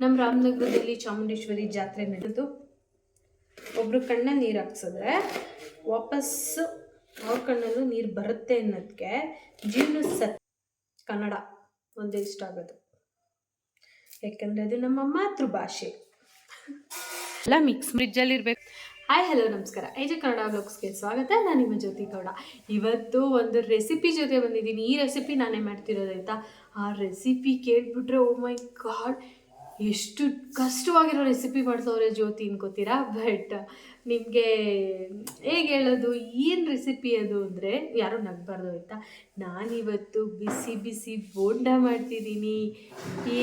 ನಮ್ಮ ರಾಮನಗರದಲ್ಲಿ ಚಾಮುಂಡೇಶ್ವರಿ ಜಾತ್ರೆ ನಡೆದು ಒಬ್ರು ಕಣ್ಣ ನೀರು ಹಾಕ್ಸಿದ್ರೆ ವಾಪಸ್ಸು ಅವ್ರ ಕಣ್ಣಲ್ಲೂ ನೀರು ಬರುತ್ತೆ ಅನ್ನೋದಕ್ಕೆ ಜೀವನ ಸತ್ ಕನ್ನಡ ಒಂದೇ ಇಷ್ಟ ಆಗೋದು. ಯಾಕಂದರೆ ಅದು ನಮ್ಮ ಮಾತೃಭಾಷೆ. ಎಲ್ಲ ಮಿಕ್ಸ್ ಫ್ರಿಜ್ಜಲ್ಲಿ ಇರಬೇಕು. ಹಾಯ್ ಹಲೋ ನಮಸ್ಕಾರ. ಐಜೆ ಕನ್ನಡ ಬ್ಲಾಗ್ಸ್ಗೆ ಸ್ವಾಗತ. ನಾನು ನಿಮ್ಮ ಜ್ಯೋತಿ ಗೌಡ. ಇವತ್ತು ಒಂದು ರೆಸಿಪಿ ಜೊತೆ ಬಂದಿದ್ದೀನಿ. ಈ ರೆಸಿಪಿ ನಾನೇ ಮಾಡ್ತಿರೋದಾಯ್ತಾ ಆ ರೆಸಿಪಿ ಕೇಳಿಬಿಟ್ರೆ ಓ ಮೈ ಗಾಡ್ ಎಷ್ಟು ಕಷ್ಟವಾಗಿರೋ ರೆಸಿಪಿ ಮಾಡ್ತವ್ರೆ ಜ್ಯೋತಿ ಅನ್ಕೋತೀರಾ ಬಟ್ ನಿಮಗೆ ಹೇಗೆ ಹೇಳೋದು? ಏನು ರೆಸಿಪಿ ಅದು ಅಂದರೆ, ಯಾರೂ ನಗಬಾರ್ದು ಆಯಿತಾ? ನಾನಿವತ್ತು ಬಿಸಿ ಬಿಸಿ ಬೋಂಡ ಮಾಡ್ತಿದ್ದೀನಿ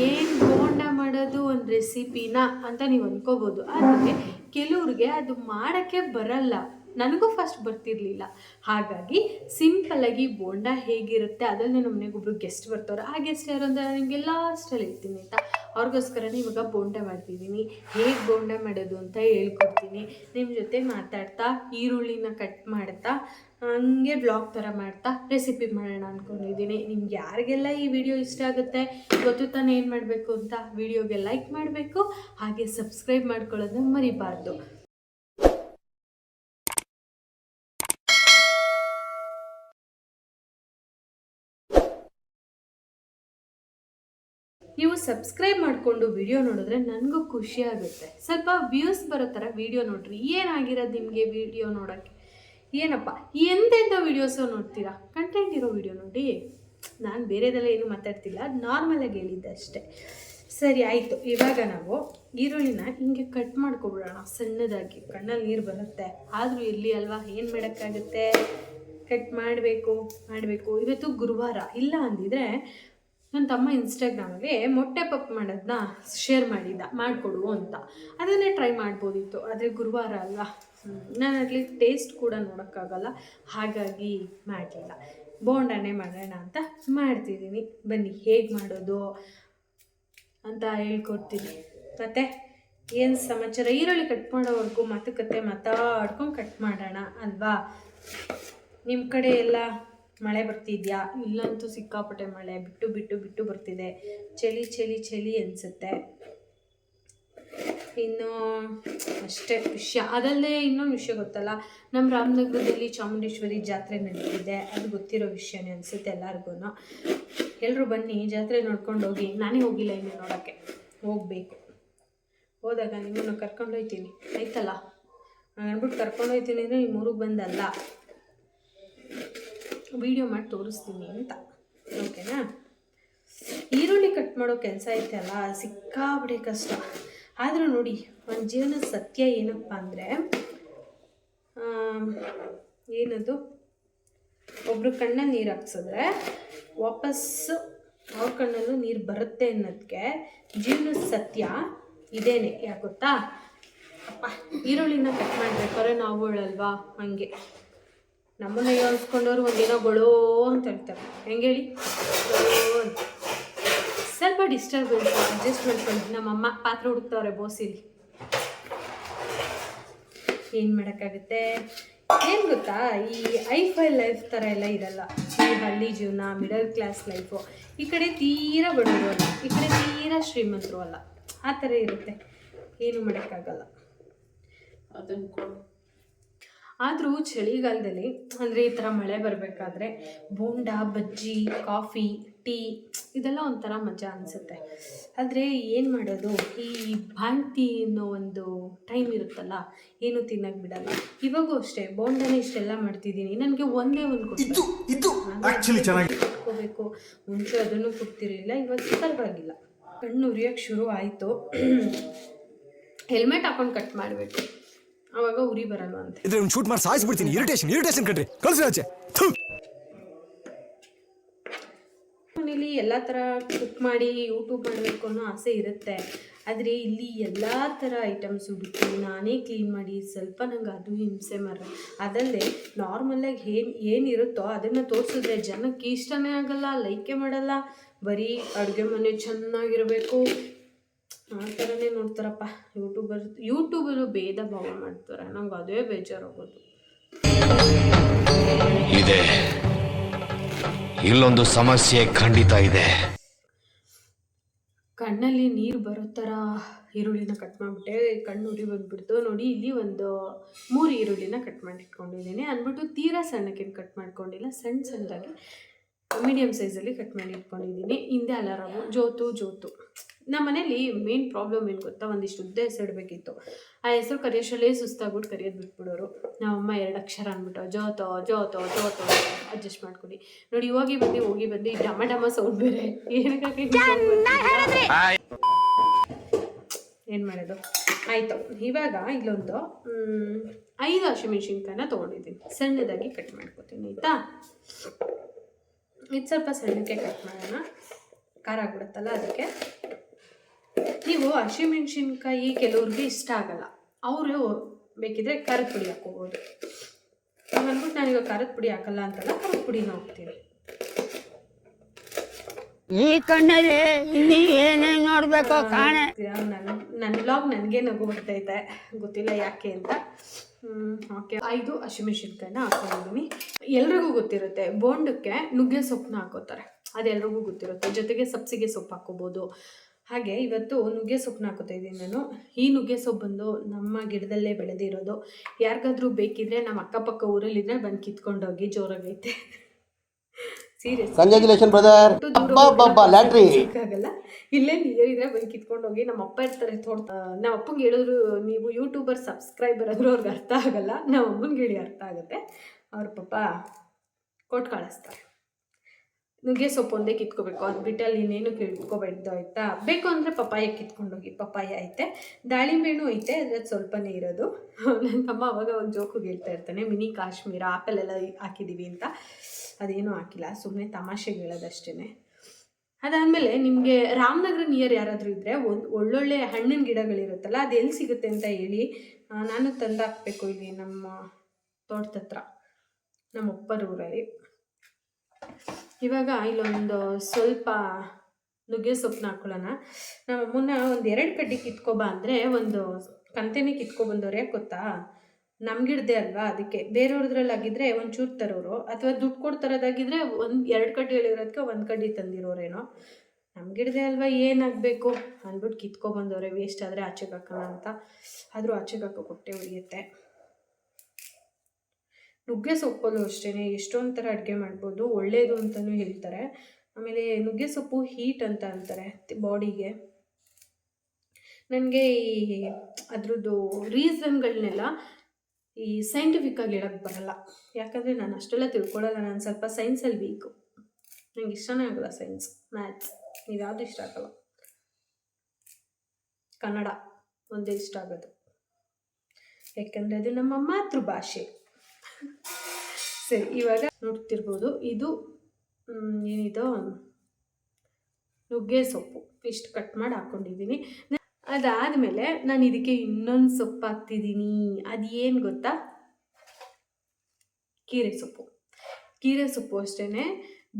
ಏನು ಬೋಂಡ ಮಾಡೋದು ಒಂದು ರೆಸಿಪಿನ ಅಂತ ನೀವು ಅಂದ್ಕೋಬೋದು ಆದರೆ, ಕೆಲವ್ರಿಗೆ ಅದು ಮಾಡೋಕ್ಕೆ ಬರಲ್ಲ. ನನಗೂ ಫಸ್ಟ್ ಬರ್ತಿರ್ಲಿಲ್ಲ. ಹಾಗಾಗಿ ಸಿಂಪಲ್ಲಾಗಿ ಬೋಂಡ ಹೇಗಿರುತ್ತೆ ಅದಲ್ಲದೆ ನಮ್ಮ ಮನೆಗೆ ಒಬ್ರು ಗೆಸ್ಟ್ ಬರ್ತಾರೆ. ಆ ಗೆಸ್ಟ್ ಯಾರು ಅಂತ ನಿಮಗೆ ಲಾಸ್ಟಲ್ಲಿ ಇರ್ತೀನಿ ಆಯಿತಾ? ಅವ್ರಿಗೋಸ್ಕರನೇ ಇವಾಗ ಬೋಂಡ ಮಾಡ್ತಿದ್ದೀನಿ. ಹೇಗೆ ಬೋಂಡ ಮಾಡೋದು ಅಂತ ಹೇಳ್ಕೊಡ್ತೀನಿ. ನಿಮ್ಮ ಜೊತೆ ಮಾತಾಡ್ತಾ, ಈರುಳ್ಳಿನ ಕಟ್ ಮಾಡ್ತಾ, ಹಂಗೆ ಬ್ಲಾಗ್ ಥರ ಮಾಡ್ತಾ ರೆಸಿಪಿ ಮಾಡೋಣ ಅಂದ್ಕೊಂಡಿದ್ದೀನಿ ನಿಮ್ಗೆ ಯಾರಿಗೆಲ್ಲ ಈ ವಿಡಿಯೋ ಇಷ್ಟ ಆಗುತ್ತೆ, ಗೊತ್ತು ತಾನೇ ಏನು ಮಾಡಬೇಕು ಅಂತ ವಿಡಿಯೋಗೆ ಲೈಕ್ ಮಾಡಬೇಕು, ಹಾಗೆ ಸಬ್ಸ್ಕ್ರೈಬ್ ಮಾಡ್ಕೊಳ್ಳೋದನ್ನ ಮರಿಬಾರ್ದು. ನೀವು ಸಬ್ಸ್ಕ್ರೈಬ್ ಮಾಡಿಕೊಂಡು ವಿಡಿಯೋ ನೋಡಿದ್ರೆ ನನಗೂ ಖುಷಿ ಆಗುತ್ತೆ. ಸ್ವಲ್ಪ ವ್ಯೂಸ್ ಬರೋ ಥರ ವಿಡಿಯೋ ನೋಡ್ರಿ. ಏನಾಗಿರೋದು ನಿಮಗೆ ವಿಡಿಯೋ ನೋಡೋಕ್ಕೆ? ಏನಪ್ಪ? ಎಂತೆಂಥ ವೀಡಿಯೋಸು ನೋಡ್ತೀರಾ? ಕಂಟೆಂಟ್ ಇರೋ ವಿಡಿಯೋ ನೋಡಿ. ನಾನು ಬೇರೆದೆಲ್ಲ ಏನು ಮಾತಾಡ್ತಿಲ್ಲ. ನಾರ್ಮಲಾಗಿ ಹೇಳಿದ್ದೆ ಅಷ್ಟೇ. ಸರಿ, ಆಯಿತು. ಇವಾಗ ನಾವು ಈರುಳ್ಳಿನ ಹಿಂಗೆ ಕಟ್ ಮಾಡ್ಕೊಬಿಡೋಣ. ಸಣ್ಣದಾಗಿ. ಕಣ್ಣಲ್ಲಿ ನೀರು ಬರುತ್ತೆ. ಆದರೂ ಇರಲಿ ಅಲ್ವಾ? ಏನು ಮಾಡೋಕ್ಕಾಗುತ್ತೆ? ಕಟ್ ಮಾಡಬೇಕು ಮಾಡಬೇಕು. ಇವತ್ತು ಗುರುವಾರ. ಇಲ್ಲ ಅಂದಿದ್ರೆ ನನ್ನ ತಮ್ಮ ಇನ್ಸ್ಟಾಗ್ರಾಮ್ಗೆ ಮೊಟ್ಟೆ ಪಪ್ ಮಾಡೋದನ್ನ ಶೇರ್ ಮಾಡಿದ್ದ ಮಾಡಿಕೊಡು ಅಂತ. ಅದನ್ನೇ ಟ್ರೈ ಮಾಡ್ಬೋದಿತ್ತು. ಆದರೆ ಗುರುವಾರ ಅಲ್ಲ ನಾನು ಅಲ್ಲಿ ಟೇಸ್ಟ್ ಕೂಡ ನೋಡೋಕ್ಕಾಗಲ್ಲ. ಹಾಗಾಗಿ ಮಾಡಲಿಲ್ಲ. ಬೋಂಡಾನೇ ಮಾಡೋಣ ಅಂತ ಮಾಡ್ತಿದ್ದೀನಿ. ಬನ್ನಿ, ಹೇಗೆ ಮಾಡೋದು ಅಂತ ಹೇಳ್ಕೊಡ್ತೀನಿ. ಮತ್ತು ಏನು ಸಮಾಚಾರ? ಈರುಳ್ಳಿ ಕಟ್ ಮಾಡೋವರೆಗೂ ಮಾತುಕತೆ ಮಾತಾಡ್ಕೊಂಡು ಕಟ್ ಮಾಡೋಣ ಅಲ್ವಾ? ನಿಮ್ಮ ಕಡೆ ಎಲ್ಲ? ಮಳೆ ಬರ್ತಿದ್ಯಾ? ಇಲ್ಲಂತೂ ಸಿಕ್ಕಾಪಟ್ಟೆ ಮಳೆ. ಬಿಟ್ಟು ಬಿಟ್ಟು ಬಿಟ್ಟು ಬರ್ತಿದೆ. ಚಳಿ ಚಳಿ ಚಳಿ ಅನಿಸುತ್ತೆ. ಇನ್ನು ಅಷ್ಟೇ ವಿಷಯ. ಅದಲ್ಲದೆ ಇನ್ನೊಂದು ವಿಷಯ ಗೊತ್ತಲ್ಲ? ನಮ್ಮ ರಾಮನಗರದಲ್ಲಿ ಚಾಮುಂಡೇಶ್ವರಿ ಜಾತ್ರೆ ನಡೀತಿದೆ. ಅದು ಗೊತ್ತಿರೋ ವಿಷಯನೇ ಅನಿಸುತ್ತೆ ಎಲ್ಲರಿಗೂ ಎಲ್ಲರೂ ಬನ್ನಿ, ಜಾತ್ರೆ ನೋಡ್ಕೊಂಡು ಹೋಗಿ. ನಾನೇ ಹೋಗಿಲ್ಲ ಇನ್ನು ನೋಡೋಕ್ಕೆ. ಹೋಗಬೇಕು. ಹೋದಾಗ ನಿಮ್ಮನ್ನು ಕರ್ಕೊಂಡು ಹೋಗ್ತೀನಿ ಆಯ್ತಲ್ಲ? ನಾನು ಅಂದ್ಬಿಟ್ಟು ಕರ್ಕೊಂಡು ಹೋಗ್ತೀನಿ ಅಂದರೆ ನಿಮ್ಮ ಊರಿಗೆ ಬಂದಲ್ಲ. ವಿಡಿಯೋ ಮಾಡಿ ತೋರಿಸ್ತೀನಿ ಅಂತ. ಓಕೆನಾ ಈರುಳ್ಳಿ ಕಟ್ ಮಾಡೋ ಕೆಲಸ ಐತಲ್ಲ ಸಿಕ್ಕಾಬಿಡಿ ಕಷ್ಟ. ಆದರೂ ನೋಡಿ, ಒಂದು ಜೀವನದ ಸತ್ಯ ಏನಪ್ಪ ಅಂದರೆ ಏನದು? ಒಬ್ಬರು ಕಣ್ಣಲ್ಲಿ ನೀರು ಹಾಕ್ಸಿದ್ರೆ ವಾಪಸ್ಸು ಅವ್ರ ಕಣ್ಣಲ್ಲೂ ನೀರು ಬರುತ್ತೆ ಅನ್ನೋದಕ್ಕೆ ಜೀವನದ ಸತ್ಯ ಇದೇನೆ, ಯಾಕೆ ಗೊತ್ತಾ? ಅಪ್ಪ, ಈರುಳ್ಳಿನ ಕಟ್ ಮಾಡಬೇಕಾದ್ರೆ ನಾವು ಅಲ್ವಾ ಹಂಗೆ. ನಮ್ಮನ್ನ ಯೋಚಿಸ್ಕೊಂಡವ್ರು ಒಂದಿನ ಬಳೋ ಅಂತ ಹೇಳ್ತಾರೆ. ಹೆಂಗೆ ಹೇಳಿ? ಅಂತ ಸ್ವಲ್ಪ ಡಿಸ್ಟರ್ಬೆನ್ಸ್ ಮಾಡ್ಕೊಂಡು ನಮ್ಮಮ್ಮ ಪಾತ್ರೆ ಹುಡುಕ್ತವ್ರೆ ಬೋಸಿಲಿ. ಏನು ಮಾಡೋಕ್ಕಾಗುತ್ತೆ? ಏನು ಗೊತ್ತಾ? ಈ ಐ ಫೈ ಲೈಫ್ ಥರ ಎಲ್ಲ ಇರಲ್ಲ. ಈ ಹಳ್ಳಿ ಜೀವನ ಮಿಡಲ್ ಕ್ಲಾಸ್ ಲೈಫು ಈ ಕಡೆ ತೀರಾ ಬಡವರು ಅಲ್ಲ. ಈ ಕಡೆ ತೀರಾ ಶ್ರೀಮಂತರು ಅಲ್ಲ. ಆ ಥರ ಇರುತ್ತೆ. ಏನು ಮಾಡೋಕ್ಕಾಗಲ್ಲ. ಅದನ್ನು ಆದರೂ ಚಳಿಗಾಲದಲ್ಲಿ ಅಂದರೆ ಈ ಥರ ಮಳೆ ಬರಬೇಕಾದ್ರೆ ಬೋಂಡ ಬಜ್ಜಿ ಕಾಫಿ ಟೀ ಇದೆಲ್ಲ ಒಂಥರ ಮಜಾ ಅನಿಸುತ್ತೆ. ಆದರೆ ಏನು ಮಾಡೋದು? ಈ ಭಾಂತಿ ಅನ್ನೋ ಒಂದು ಟೈಮ್ ಇರುತ್ತಲ್ಲ ಏನು ತಿನ್ನಕ್ಕೆ ಬಿಡಲ್ಲ. ಇವಾಗೂ ಅಷ್ಟೇ ಬೋಂಡನೇ ಇಷ್ಟೆಲ್ಲ ಮಾಡ್ತಿದ್ದೀನಿ. ನನಗೆ ಒಂದೇ ಒಂದು ಕೊಟ್ಟು ಮುಂಚೆ ಅದನ್ನು ಕೊಡ್ತಿರ್ಲಿಲ್ಲ ಇವಾಗ ಪರವಾಗಿಲ್ಲ. ಕಣ್ಣು ಉರಿಯೋಕ್ಕೆ ಶುರು ಆಯಿತು. ಹೆಲ್ಮೆಟ್ ಹಾಕೊಂಡು ಕಟ್ ಮಾಡಬೇಕು. ಆವಾಗ ಉರಿ ಬರಲ್ಲ ಅಂತ. ಇದ್ರೆ ಒಂದು ಶೂಟ್ ಮಾಡಿ ಸಾಯಿಸ್ಬಿಡ್ತೀನಿ ಇರಿಟೇಷನ್ ಇರಿಟೇಷನ್ ಕಣ್ರಿ. ಕಳ್ಸಿ ಆಚೆ ಥು. ಮನೇಲಿ ಎಲ್ಲ ಥರ ಕುಕ್ ಮಾಡಿ ಯೂಟ್ಯೂಬ್ ಮಾಡಬೇಕು ಅನ್ನೋ ಆಸೆ ಇರುತ್ತೆ. ಆದರೆ ಇಲ್ಲಿ ಎಲ್ಲ ಥರ ಐಟಮ್ಸ್ ಹುಡುಕಿ ನಾನೇ ಕ್ಲೀನ್ ಮಾಡಿ ಸ್ವಲ್ಪ ನಂಗೆ ಅದು ಹಿಂಸೆ ಮರ ಅದಲ್ಲದೆ ನಾರ್ಮಲಾಗಿ ಏನು ಏನಿರುತ್ತೋ ಅದನ್ನು ತೋರಿಸಿದ್ರೆ ಜನಕ್ಕೆ ಇಷ್ಟನೇ ಆಗಲ್ಲ ಲೈಕೆ ಮಾಡಲ್ಲ. ಬರೀ ಅಡುಗೆ ಮನೆ ಚೆನ್ನಾಗಿರಬೇಕು. ಆ ಥರನೇ ನೋಡ್ತಾರಪ್ಪ ಯೂಟ್ಯೂಬರ್ ಯೂಟ್ಯೂಬರು ಭೇದ ಭಾವ ಮಾಡ್ತಾರೆ. ನಂಗೆ ಅದೇ ಬೇಜಾರಾಗೋದು. ಇದೆ. ಇಲ್ಲೊಂದು ಸಮಸ್ಯೆ ಖಂಡಿತ ಇದೆ. ಕಣ್ಣಲ್ಲಿ ನೀರು ಬರೋ ಥರ ಈರುಳ್ಳಿನ ಕಟ್ ಮಾಡಿಬಿಟ್ಟೆ. ಕಣ್ಣು ಉರಿ ಬಂದುಬಿಡ್ತು. ನೋಡಿ ಇಲ್ಲಿ ಒಂದು ಮೂರು ಈರುಳ್ಳಿನ ಕಟ್ ಮಾಡಿ ಇಟ್ಕೊಂಡಿದ್ದೀನಿ ಅಂದ್ಬಿಟ್ಟು ತೀರಾ ಸಣ್ಣಕ್ಕೇನು ಕಟ್ ಮಾಡ್ಕೊಂಡಿಲ್ಲ. ಸಣ್ಣ ಸಣ್ಣದಾಗಿ ಮೀಡಿಯಮ್ ಸೈಜಲ್ಲಿ ಕಟ್ ಮಾಡಿ ಇಟ್ಕೊಂಡಿದ್ದೀನಿ ಹಿಂದೆ ಅಲಾರಾಮು ಜೋತು ಜೋತು. ನಮ್ಮ ಮನೇಲಿ ಮೇನ್ ಪ್ರಾಬ್ಲಮ್ ಏನು ಗೊತ್ತಾ? ಒಂದಿಷ್ಟು ಉದ್ದ ಹೆಸರು ಇಡಬೇಕಿತ್ತು ಆ ಹೆಸರು ಕರೆಯೋಷ್ಟಲ್ಲೇ ಸುಸ್ತಾಗ್ಬಿಟ್ಟು ಕರಿಯೋದು ಬಿಟ್ಬಿಡೋರು. ನಮ್ಮಮ್ಮ ಎರಡು ಅಕ್ಷರ ಅಂದ್ಬಿಟ್ಟು ಜೋತೋ ಜೋತೋ ಜೋತೋ ಅಡ್ಜಸ್ಟ್ ಮಾಡ್ಕೊಳ್ಳಿ. ನೋಡಿ ಹೋಗಿ ಬಂದು ಹೋಗಿ ಬಂದು ಈ ಡಮ ಡಮ ಸೌಂಡ್ ಬೇರೆ. ಏನಕ್ಕೆ ಏನು ಮಾಡೋದು? ಆಯಿತು. ಇವಾಗ ಇಲ್ಲೊಂದು ಐದು ಹಸಿಮೆಣ್ಸಿನ್ಕಾಯಿನ ತೊಗೊಂಡಿದ್ದೀನಿ. ಸಣ್ಣದಾಗಿ ಕಟ್ ಮಾಡ್ಕೊತೀನಿ ಆಯಿತಾ? ಇದು ಸ್ವಲ್ಪ ಸಣ್ಣಕ್ಕೆ ಕಟ್ ಮಾಡೋಣ. ಖಾರ ಆಗ್ಬಿಡುತ್ತಲ್ಲ ಅದಕ್ಕೆ? ನೀವು ಹಸಿಮೆಣ್ಸಿನ್ಕಾಯಿ ಕೆಲವ್ರಿಗೆ ಇಷ್ಟ ಆಗಲ್ಲ. ಅವರು ಬೇಕಿದ್ರೆ ಖಾರದ ಪುಡಿ ಹಾಕೋಬೋದು ಅಂದ್ಬಿಟ್ಟು ನಾನೀಗ ಖಾರದ ಪುಡಿ ಹಾಕಲ್ಲ ಅಂತಲ್ಲ ಕರದ ಪುಡಿನ ಹಾಕ್ತೀನಿ ಈ ಕಣ್ಣಲ್ಲಿ ಇಲ್ಲಿ ಏನೇ ನೋಡ್ಬೇಕು ಕಾಣೆ. ನನ್ನ ನನ್ನ ಬ್ಲಾಗ್ ನನಗೆ ನಗು ಬರ್ತೈತೆ. ಗೊತ್ತಿಲ್ಲ ಯಾಕೆ ಅಂತ. ಓಕೆ. ಐದು ಹಸಿಮೆಣಸಿನ್ಕಾಯಿನ ಹಾಕೊಂಡಿದ್ದೀನಿ ಎಲ್ರಿಗೂ ಗೊತ್ತಿರುತ್ತೆ ಬೋಂಡಕ್ಕೆ ನುಗ್ಗೆ ಸೊಪ್ಪನ್ನ ಹಾಕೋತಾರೆ. ಅದೆಲ್ರಿಗೂ ಗೊತ್ತಿರುತ್ತೆ. ಜೊತೆಗೆ ಸಬ್ಸಿಗೆ ಸೊಪ್ಪು ಹಾಕೋಬೋದು ಹಾಗೆ ಇವತ್ತು ನುಗ್ಗೆ ಸೊಪ್ಪನ್ನ ಹಾಕೋತಾ ಇದ್ದೀನಿ ನಾನು. ಈ ನುಗ್ಗೆ ಸೊಪ್ಪು ಬಂದು ನಮ್ಮ ಗಿಡದಲ್ಲೇ ಬೆಳೆದಿರೋದು. ಯಾರಿಗಾದ್ರೂ ಬೇಕಿದ್ರೆ ನಮ್ಮ ಅಕ್ಕಪಕ್ಕ ಊರಲ್ಲಿದ್ರೆ ಬಂದು ಕಿತ್ಕೊಂಡೋಗಿ ಜೋರಾಗೈತೆ ಸೀರಿಯಸ್ ಕಂಗ್ರ್ಯಾಚುಲೇಷನ್ ಬ್ರದರ್ ಲ್ಯಾಟ್ರಿ ಆಗಲ್ಲ ಇಲ್ಲೇ ನೀರಿದ್ರೆ ಬಂದು ಕಿತ್ಕೊಂಡೋಗಿ ನಮ್ಮ ಅಪ್ಪ ಇರ್ತಾರೆ ತೋಡ್ತಾ ನಮ್ಮ ಅಪ್ಪಂಗೆ ಹೇಳಿದ್ರು ನೀವು ಯೂಟ್ಯೂಬರ್ ಸಬ್ಸ್ಕ್ರೈಬರ್ ಆದರೂ ಅವ್ರಿಗೆ ಅರ್ಥ ಆಗಲ್ಲ. ನಮ್ಮ ಅಮ್ಮನಿಗೆ ಹೇಳಿ ಅರ್ಥ ಆಗುತ್ತೆ. ಅವ್ರ ಪಾಪ ಕೊಟ್ಟು ಕಳಿಸ್ತಾರೆ. ನುಗ್ಗೆ ಸೊಪ್ಪು ಒಂದೇ ಕಿತ್ಕೋಬೇಕು ಅದು ಬಿಟ್ಟಲ್ಲಿ ಇನ್ನೇನು ಕಿತ್ಕೋಬಾರ್ದು ಆಯಿತಾ? ಬೇಕು ಅಂದರೆ ಪಪ್ಪಾಯ ಕಿತ್ಕೊಂಡೋಗಿ, ಪಪ್ಪಾಯ ಐತೆ. ದಾಳಿಂಬೆನೂ ಐತೆ ಅದ್ರ ಸ್ವಲ್ಪನೇ ಇರೋದು. ನನ್ನ ತಮ್ಮ ಅವಾಗ ಒಂದು ಜೋಕು ಹೇಳ್ತಾ ಇರ್ತಾನೆ, ಮಿನಿ ಕಾಶ್ಮೀರ ಆಪಲ್ ಎಲ್ಲ ಹಾಕಿದ್ದೀವಿ ಅಂತ. ಅದೇನೂ ಹಾಕಿಲ್ಲ ಸುಮ್ಮನೆ ತಮಾಷೆಗೆ ಹೇಳೋದಷ್ಟೇ ಅದಾದಮೇಲೆ ನಿಮಗೆ ರಾಮನಗರ ನಿಯರ್ ಯಾರಾದರೂ ಇದ್ದರೆ ಒಂದು ಒಳ್ಳೊಳ್ಳೆ ಹಣ್ಣಿನ ಗಿಡಗಳಿರುತ್ತಲ್ಲ, ಅದು ಎಲ್ಲಿ ಸಿಗುತ್ತೆ ಅಂತ ಹೇಳಿ ನಾನು ತಂದು ಹಾಕಬೇಕು ಇಲ್ಲಿ ನಮ್ಮ ತೋಟದ ಹತ್ರ. ನಮ್ಮ ಒಪ್ಪರ ಊರಲ್ಲಿ ಇವಾಗ ಇಲ್ಲೊಂದು ಸ್ವಲ್ಪ ನುಗ್ಗೆ ಸೊಪ್ಪನ್ನ ಹಾಕೊಳ್ಳೋಣ. ನಮ್ಮ ಅಮ್ಮನ ಒಂದು ಎರಡು ಕಡ್ಡಿ ಕಿತ್ಕೊಬಾ ಅಂದರೆ ಒಂದು ಕಂತೆನೇ ಕಿತ್ಕೊಬಂದವ್ರು ಗೊತ್ತಾ? ನಮ್ಗಿಡ್ದೆ ಅಲ್ವಾ ಅದಕ್ಕೆ. ಬೇರೆಯವ್ರದ್ರಲ್ಲಿ ಆಗಿದ್ರೆ ಒಂಚೂರು ತರೋರು, ಅಥವಾ ದುಡ್ಡು ಕೊಟ್ಟು ತರೋದಾಗಿದ್ರೆ ಒಂದು ಎರಡು ಕಡ್ಡಿ ಹೇಳಿರೋದಕ್ಕೆ ಒಂದು ಕಡ್ಡಿ ತಂದಿರೋರೇನೋ. ನಮ್ಗಿಡ್ದೆ ಅಲ್ವಾ ಏನಾಗಬೇಕು? ಅಂದ್ಬಿಟ್ಟು ಕಿತ್ಕೊಬಂದವ್ರೆ ವೇಸ್ಟ್ ಆದರೆ ಆಚೆಗೆ ಹಾಕೋಣ ಅಂತ. ಆದರೂ ಆಚೆಗೆ ಕೊಟ್ಟೆ ಉಳಿಯುತ್ತೆ ನುಗ್ಗೆ ಸೊಪ್ಪಲ್ಲೂ ಅಷ್ಟೇ ಎಷ್ಟೊಂದು ಥರ ಅಡುಗೆ ಮಾಡ್ಬೋದು ಒಳ್ಳೆಯದು ಅಂತಲೂ ಹೇಳ್ತಾರೆ. ಆಮೇಲೆ ನುಗ್ಗೆ ಸೊಪ್ಪು ಹೀಟ್ ಅಂತ ಅಂತಾರೆ ಬಾಡಿಗೆ. ನನಗೆ ಈ ಅದ್ರದ್ದು ರೀಸನ್ಗಳನ್ನೆಲ್ಲ ಈ ಸೈಂಟಿಫಿಕ್ ಆಗಿ ಹೇಳೋಕೆ ಬರಲ್ಲ. ಯಾಕಂದರೆ ನಾನು ಅಷ್ಟೆಲ್ಲ ತಿಳ್ಕೊಳ್ಳೋಲ್ಲ, ನಾನು ಸ್ವಲ್ಪ ಸೈನ್ಸಲ್ಲಿ ವೀಕು ನಂಗೆ ಇಷ್ಟನೇ ಆಗಲ್ಲ ಸೈನ್ಸ್, ಮ್ಯಾಥ್ಸ್. ನೀವು ಯಾವುದು ಇಷ್ಟ ಆಗಲ್ಲ. ಕನ್ನಡ, ಒಂದೇ ಇಷ್ಟ ಆಗೋದು. ಯಾಕಂದರೆ ಅದು ನಮ್ಮ ಮಾತೃಭಾಷೆ. ಸರಿ, ಇವಾಗ ನೋಡ್ತಿರ್ಬೋದು. ಇದು ಏನಿದು? ನುಗ್ಗೆ ಸೊಪ್ಪು. ಇಷ್ಟು ಕಟ್ ಮಾಡಿ ಹಾಕ್ಕೊಂಡಿದ್ದೀನಿ ಅದಾದಮೇಲೆ ನಾನು ಇದಕ್ಕೆ ಇನ್ನೊಂದು ಸೊಪ್ಪು ಹಾಕ್ತಿದ್ದೀನಿ. ಅದು ಏನು ಗೊತ್ತಾ? ಕೀರೆ ಸೊಪ್ಪು. ಕೀರೆ ಸೊಪ್ಪು ಅಷ್ಟೇ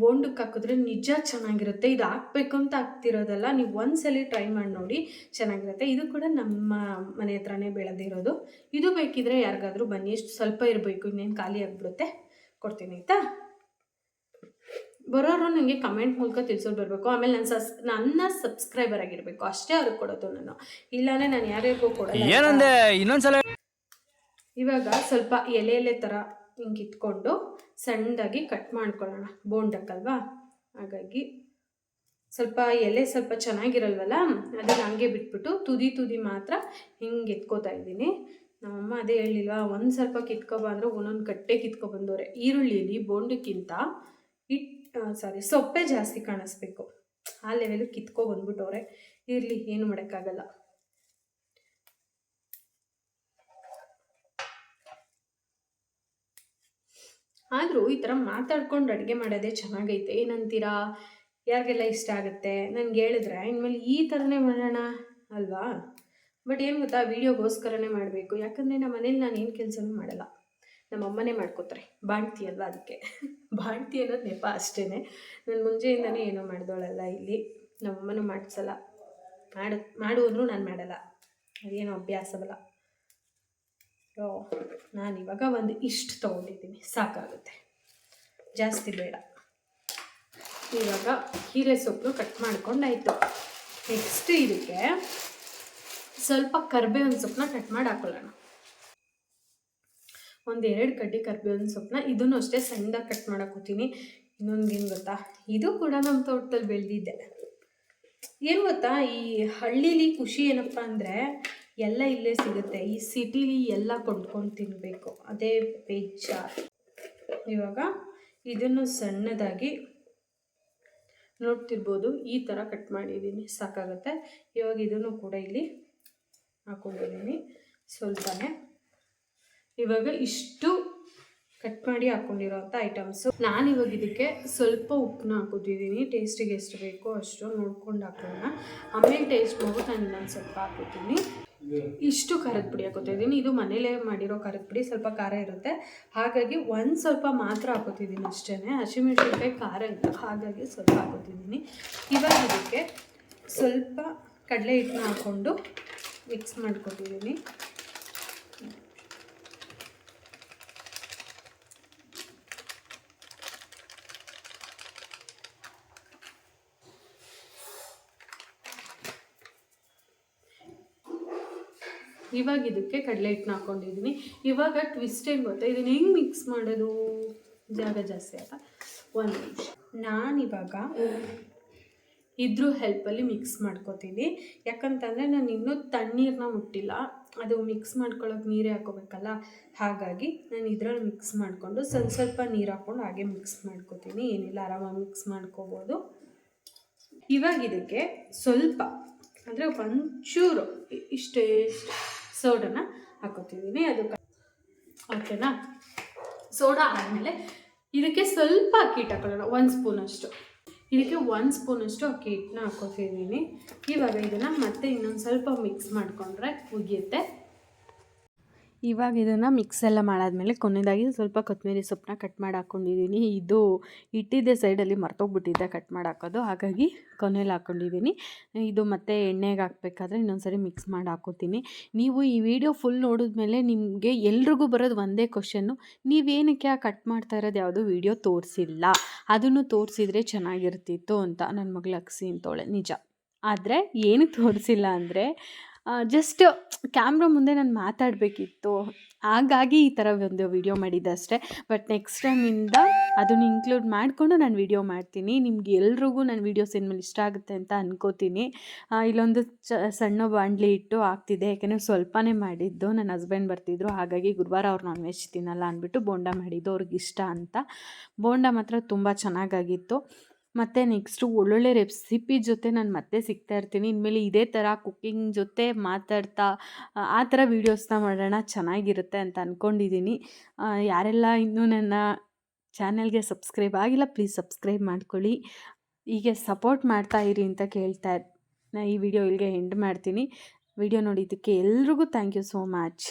ಬೋಂಡಕ್ಕೆ ಹಾಕಿದ್ರೆ ನಿಜ ಚೆನ್ನಾಗಿರುತ್ತೆ. ಇದು ಹಾಕ್ಬೇಕು ಅಂತ ಹಾಕ್ತಿರೋದಲ್ಲ ನೀವು ಒಂದ್ಸಲಿ ಟ್ರೈ ಮಾಡಿ ನೋಡಿ ಚೆನ್ನಾಗಿರುತ್ತೆ. ಇದು ಕೂಡ ನಮ್ಮ ಮನೆ ಹತ್ರನೇ ಬೆಳೆದಿರೋದು. ಇದು ಬೇಕಿದ್ರೆ ಯಾರಿಗಾದ್ರೂ ಬನ್ನಿ. ಎಷ್ಟು ಸ್ವಲ್ಪ ಇರಬೇಕು ಇನ್ನೇನು ಖಾಲಿ ಆಗಿಬಿಡುತ್ತೆ. ಕೊಡ್ತೀನಿ ಆಯಿತಾ? ಬರೋರು ನನಗೆ ಕಮೆಂಟ್ ಮೂಲಕ ತಿಳಿಸೋದು ಬರಬೇಕು. ಆಮೇಲೆ ನನ್ನ ಸಸ್ ನನ್ನ ಸಬ್ಸ್ಕ್ರೈಬರ್ ಆಗಿರಬೇಕು. ಅಷ್ಟೇ ಅವ್ರಿಗೆ ಕೊಡೋದು ನಾನು. ಇಲ್ಲಾಂದರೆ ನಾನು ಯಾರ್ಯಾರಿಗೂ ಕೊಡಲ್ಲ ಏನಂದೆ? ಇನ್ನೊಂದ್ಸಲ ಇವಾಗ ಸ್ವಲ್ಪ ಎಲೆ ಎಲೆ ಥರ ಹಿಂಗೆ ಇಟ್ಕೊಂಡು ಸಣ್ಣದಾಗಿ ಕಟ್ ಮಾಡ್ಕೊಳ್ಳೋಣ. ಬೋಂಡಕ್ಕಲ್ವಾ ಹಾಗಾಗಿ ಸ್ವಲ್ಪ ಎಲೆ ಸ್ವಲ್ಪ ಚೆನ್ನಾಗಿರಲ್ವಲ್ಲ? ಅದನ್ನ ಹಂಗೆ ಬಿಟ್ಬಿಟ್ಟು ತುದಿ ತುದಿ ಮಾತ್ರ ಹಿಂಗೆ ಎತ್ಕೋತಾ ಇದ್ದೀನಿ. ನಮ್ಮಮ್ಮ ಅದೇ ಹೇಳಿಲ್ವಾ, ಒಂದು ಸ್ವಲ್ಪ ಕಿತ್ಕೊಬ ಅಂದ್ರೆ ಒಂದೊಂದು ಕಟ್ಟೆ ಕಿತ್ಕೊಬಂದವ್ರೆ ಈರುಳ್ಳಿಯಲ್ಲಿ ಬೋಂಡಕ್ಕಿಂತ ಇಟ್ ಸಾರಿ ಸೊಪ್ಪೆ ಜಾಸ್ತಿ ಕಾಣಿಸ್ಬೇಕು. ಆ ಲೆವೆಲ್ ಕಿತ್ಕೊ ಬಂದ್ಬಿಟ್ಟವ್ರೆ. ಇರಲಿ, ಏನು ಮಾಡೋಕ್ಕಾಗಲ್ಲ. ಆದರೂ ಈ ಥರ ಮಾತಾಡ್ಕೊಂಡು ಅಡುಗೆ ಮಾಡೋದೇ ಚೆನ್ನಾಗೈತೆ. ಏನಂತೀರಾ? ಯಾರಿಗೆಲ್ಲ ಇಷ್ಟ ಆಗುತ್ತೆ? ನನಗೆ ಹೇಳಿದ್ರೆ, ಇನ್ಮೇಲೆ ಈ ಥರನೇ ಮಾಡೋಣ ಅಲ್ವಾ? ಬಟ್ ಏನು ಗೊತ್ತಾ, ವೀಡಿಯೋಗೋಸ್ಕರನೇ ಮಾಡಬೇಕು. ಯಾಕಂದರೆ ನಮ್ಮ ಮನೇಲಿ ನಾನು ಏನು ಕೆಲಸನೂ ಮಾಡಲ್ಲ. ನಮ್ಮ ಅಮ್ಮನೇ ಮಾಡ್ಕೋತಾರೆ. ಬಾಣ್ತಿ ಅಲ್ವಾ ಅದಕ್ಕೆ? ಬಾಣ್ತಿ ಅನ್ನೋದು ನೆಪ ಅಷ್ಟೇ ನಾನು ಮುಂಚೆಯಿಂದನೇ ಏನೋ ಮಾಡಿದವಳಲ್ಲ ಇಲ್ಲಿ. ನಮ್ಮಮ್ಮನೂ ಮಾಡಿಸಲ್ಲ. ಮಾಡು ಮಾಡು ಅಂದರೂ ನಾನು ಮಾಡಲ್ಲ. ಅದೇನೋ ಅಭ್ಯಾಸವಲ್ಲ. ಓ ನಾನು ಇವಾಗ ಒಂದು ಇಷ್ಟು ತೊಗೊಂಡಿದ್ದೀನಿ. ಸಾಕಾಗುತ್ತೆ. ಜಾಸ್ತಿ ಬೇಡ. ಇವಾಗ ಹೀರೆ ಸೊಪ್ಪು ಕಟ್ ಮಾಡ್ಕೊಂಡಾಯ್ತು. ನೆಕ್ಸ್ಟ್ ಇದಕ್ಕೆ ಸ್ವಲ್ಪ ಕರ್ಬೇವಿನ ಸೊಪ್ಪನ್ನ ಕಟ್ ಮಾಡಿ ಹಾಕೊಳ್ಳೋಣ. ಒಂದು ಎರಡು ಕಡ್ಡಿ ಕರ್ಬೇವಿನ ಸೊಪ್ಪನ್ನ ಇದನ್ನು ಅಷ್ಟೇ ಸಣ್ಣದಾಗಿ ಕಟ್ ಮಾಡಕ್ಕೋತೀನಿ ಇನ್ನೊಂದು ಏನು ಗೊತ್ತಾ? ಇದು ಕೂಡ ನಮ್ಮ ತೋಟದಲ್ಲಿ ಬೆಳೆದಿದ್ದೆ. ಏನು ಗೊತ್ತಾ? ಈ ಹಳ್ಳೀಲಿ ಖುಷಿ ಏನಪ್ಪ ಅಂದರೆ ಎಲ್ಲ ಇಲ್ಲೇ ಸಿಗುತ್ತೆ. ಈ ಸಿಟಿಲಿ ಎಲ್ಲ ಕೊಂಡ್ಕೊಂಡು ತಿನ್ನಬೇಕು ಅದೇ ಬೇಜಾರು. ಇವಾಗ ಇದನ್ನು ಸಣ್ಣದಾಗಿ ನೋಡ್ತಿರ್ಬೋದು. ಈ ಥರ ಕಟ್ ಮಾಡಿದ್ದೀನಿ. ಸಾಕಾಗುತ್ತೆ. ಇವಾಗ ಇದನ್ನು ಕೂಡ ಇಲ್ಲಿ ಹಾಕೊಂಡಿದ್ದೀನಿ. ಸ್ವಲ್ಪನೇ. ಇವಾಗ ಇಷ್ಟು ಕಟ್ ಮಾಡಿ ಹಾಕ್ಕೊಂಡಿರೋಂಥ ಐಟಮ್ಸು ನಾನು ಇವಾಗ ಇದಕ್ಕೆ ಸ್ವಲ್ಪ ಉಪ್ಪನ್ನ ಹಾಕೋತಿದ್ದೀನಿ ಟೇಸ್ಟಿಗೆ ಎಷ್ಟು ಬೇಕೋ ಅಷ್ಟು ನೋಡ್ಕೊಂಡು ಹಾಕೋಣ. ಆಮೇಲೆ ಟೇಸ್ಟ್ ಹೋಗುತ್ತೆ ನಾನು ಇನ್ನೊಂದು ಸ್ವಲ್ಪ ಹಾಕೋತೀನಿ ಇಷ್ಟು ಖಾರದ ಪುಡಿ ಹಾಕೋತಿದ್ದೀನಿ ಇದು ಮನೇಲೇ ಮಾಡಿರೋ ಖಾರದ ಪುಡಿ, ಸ್ವಲ್ಪ ಖಾರ ಇರುತ್ತೆ. ಹಾಗಾಗಿ ಒಂದು ಸ್ವಲ್ಪ ಮಾತ್ರ ಹಾಕೋತಿದ್ದೀನಿ ಅಷ್ಟೇ ಹಸಿಮೆಣಸಿನ್ಕಾಯಿ, ಖಾರ ಇಲ್ಲ. ಹಾಗಾಗಿ ಸ್ವಲ್ಪ ಹಾಕೋತಿದ್ದೀನಿ. ಇವಾಗ ಇದಕ್ಕೆ ಸ್ವಲ್ಪ ಕಡಲೆ ಹಿಟ್ಟನ್ನ ಹಾಕ್ಕೊಂಡು ಮಿಕ್ಸ್ ಮಾಡ್ಕೊತಿದ್ದೀನಿ. ಇವಾಗ ಇದಕ್ಕೆ ಕಡಲೆ ಹಿಟ್ಟನ್ನ ಹಾಕೊಂಡಿದ್ದೀನಿ. ಇವಾಗ ಟ್ವಿಸ್ಟ್ ಏನು ಗೊತ್ತಾ? ಇದನ್ನ ಹೆಂಗೆ ಮಿಕ್ಸ್ ಮಾಡೋದು? ಜಾಗ ಜಾಸ್ತಿ ಅಲ್ಲ ಒಂದು ನಿಮಿಷ. ನಾನಿವಾಗ ಇದ್ರ ಹೆಲ್ಪಲ್ಲಿ ಮಿಕ್ಸ್ ಮಾಡ್ಕೋತೀನಿ. ಯಾಕಂತಂದರೆ ನಾನು ಇನ್ನೂ ತಣ್ಣೀರನ್ನ ಮುಟ್ಟಿಲ್ಲ. ಅದು ಮಿಕ್ಸ್ ಮಾಡ್ಕೊಳ್ಳೋಕೆ ನೀರೇ ಹಾಕೋಬೇಕಲ್ಲ? ಹಾಗಾಗಿ ನಾನು ಇದ್ರಲ್ಲಿ ಮಿಕ್ಸ್ ಮಾಡಿಕೊಂಡು ಸ್ವಲ್ಪ ಸ್ವಲ್ಪ ನೀರು ಹಾಕ್ಕೊಂಡು ಹಾಗೆ ಮಿಕ್ಸ್ ಮಾಡ್ಕೋತೀನಿ. ಏನಿಲ್ಲ, ಆರಾಮಾಗಿ ಮಿಕ್ಸ್ ಮಾಡ್ಕೋಬೋದು. ಇವಾಗ ಇದಕ್ಕೆ ಸ್ವಲ್ಪ, ಅಂದರೆ ಒಂಚೂರು ಇಷ್ಟೇ. ಸೋಡನ ಹಾಕೋತಿದ್ದೀನಿ ಅದು ಓಕೆನಾ ಸೋಡಾ ಆದಮೇಲೆ ಇದಕ್ಕೆ ಸ್ವಲ್ಪ ಅಕ್ಕಿ ಹಿಟ್ಟು ಹಾಕೊಳ್ಳೋಣ ಒಂದು ಸ್ಪೂನಷ್ಟು ಇದಕ್ಕೆ ಒಂದು ಸ್ಪೂನಷ್ಟು ಅಕ್ಕಿ ಹಿಟ್ಟನ್ನ ಹಾಕೋತಿದ್ದೀನಿ ಇವಾಗ ಇದನ್ನು ಮತ್ತೆ ಇನ್ನೊಂದು ಸ್ವಲ್ಪ ಮಿಕ್ಸ್ ಮಾಡಿಕೊಂಡ್ರೆ ಮುಗಿಯುತ್ತೆ. ಇವಾಗ ಇದನ್ನು ಮಿಕ್ಸ್ ಎಲ್ಲ ಮಾಡಾದ್ಮೇಲೆ ಕೊನೆಯದಾಗಿ ಸ್ವಲ್ಪ ಕೊತ್ತಂಬರಿ ಸೊಪ್ಪನ್ನ ಕಟ್ ಮಾಡಿ ಹಾಕ್ಕೊಂಡಿದ್ದೀನಿ ಇದು ಇಟ್ಟಿದ್ದೆ ಸೈಡಲ್ಲಿ ಮರ್ತೋಗ್ಬಿಟ್ಟಿದ್ದೆ ಕಟ್ ಮಾಡಿ ಹಾಕೋದು. ಹಾಗಾಗಿ ಕೊನೆಯಲ್ಲಿ ಹಾಕ್ಕೊಂಡಿದ್ದೀನಿ ಇದು ಮತ್ತೆ ಎಣ್ಣೆಗೆ ಹಾಕ್ಬೇಕಾದ್ರೆ ಇನ್ನೊಂದ್ಸರಿ ಮಿಕ್ಸ್ ಮಾಡಿ ಹಾಕೋತೀನಿ. ನೀವು ಈ ವಿಡಿಯೋ ಫುಲ್ ನೋಡಿದ್ಮೇಲೆ ನಿಮಗೆ ಎಲ್ರಿಗೂ ಬರೋದು ಒಂದೇ ಕ್ವಶನ್ನು ನೀವೇನಕ್ಕೆ ಆ ಕಟ್ ಮಾಡ್ತಾ ಇರೋದು ಯಾವುದೂ ವಿಡಿಯೋ ತೋರಿಸಿಲ್ಲ. ಅದನ್ನು ತೋರಿಸಿದ್ರೆ ಚೆನ್ನಾಗಿರ್ತಿತ್ತು ಅಂತ ನನ್ನ ಮಗಳು ಅಕ್ಸಿ ಅಂತವಳೆ ನಿಜ. ಆದರೆ ಏನು ತೋರಿಸಿಲ್ಲ ಅಂದರೆ ಜಸ್ಟ್ ಕ್ಯಾಮ್ರಾ ಮುಂದೆ ನಾನು ಮಾತಾಡಬೇಕಿತ್ತು. ಹಾಗಾಗಿ ಈ ಥರ ಒಂದು ವಿಡಿಯೋ ಮಾಡಿದ್ದೆ ಅಷ್ಟೇ. ಬಟ್ ನೆಕ್ಸ್ಟ್ ಟೈಮಿಂದ ಅದನ್ನು ಇನ್ಕ್ಲೂಡ್ ಮಾಡಿಕೊಂಡು ನಾನು ವಿಡಿಯೋ ಮಾಡ್ತೀನಿ. ನಿಮ್ಗೆ ಎಲ್ರಿಗೂ ನನ್ನ ವೀಡಿಯೋಸ್ ಇನ್ಮೇಲೆ ಇಷ್ಟ ಆಗುತ್ತೆ ಅಂತ ಅನ್ಕೋತೀನಿ. ಇಲ್ಲೊಂದು ಚ, ಸಣ್ಣ ಬಾಂಡ್ಲಿ ಇಟ್ಟು ಆಗ್ತಿದೆ. ಯಾಕೆಂದರೆ ಸ್ವಲ್ಪನೇ ಮಾಡಿದ್ದು. ನನ್ನ ಹಸ್ಬೆಂಡ್ ಬರ್ತಿದ್ರು. ಹಾಗಾಗಿ ಗುರುವಾರ ಅವ್ರು ನಾನ್ ವೆಜ್ ತಿನ್ನಲ್ಲ ಅಂದ್ಬಿಟ್ಟು ಬೋಂಡ ಮಾಡಿದ್ದು. ಅವ್ರಿಗೆ ಇಷ್ಟ ಅಂತ. ಬೋಂಡ ಮಾತ್ರ ತುಂಬ ಚೆನ್ನಾಗಾಗಿತ್ತು. ಮತ್ತು ನೆಕ್ಸ್ಟು ಒಳ್ಳೊಳ್ಳೆ ರೆಸಿಪಿ ಜೊತೆ ನಾನು ಮತ್ತೆ ಸಿಗ್ತಾ ಇರ್ತೀನಿ. ಇನ್ಮೇಲೆ ಇದೇ ಥರ ಕುಕ್ಕಿಂಗ್ ಜೊತೆ ಮಾತಾಡ್ತಾ ಆ, ಥರ ವೀಡಿಯೋಸ್ನ ಮಾಡೋಣ ಚೆನ್ನಾಗಿರುತ್ತೆ ಅಂತ ಅಂದ್ಕೊಂಡಿದ್ದೀನಿ ಯಾರೆಲ್ಲ ಇನ್ನೂ ನನ್ನ ಚಾನೆಲ್ಗೆ ಸಬ್ಸ್ಕ್ರೈಬ್ ಆಗಿಲ್ಲ ಪ್ಲೀಸ್ ಸಬ್ಸ್ಕ್ರೈಬ್ ಮಾಡ್ಕೊಳ್ಳಿ. ಹೀಗೆ ಸಪೋರ್ಟ್ ಮಾಡ್ತಾ ಇರಿ ಅಂತ ಕೇಳ್ತಾ ನಾ ಈ ವಿಡಿಯೋ ಇಲ್ಲಿಗೆ ಎಂಡ್ ಮಾಡ್ತೀನಿ. ವಿಡಿಯೋ ನೋಡಿದ್ದಕ್ಕೆ ಎಲ್ರಿಗೂ ಥ್ಯಾಂಕ್ ಯು ಸೋ ಮಚ್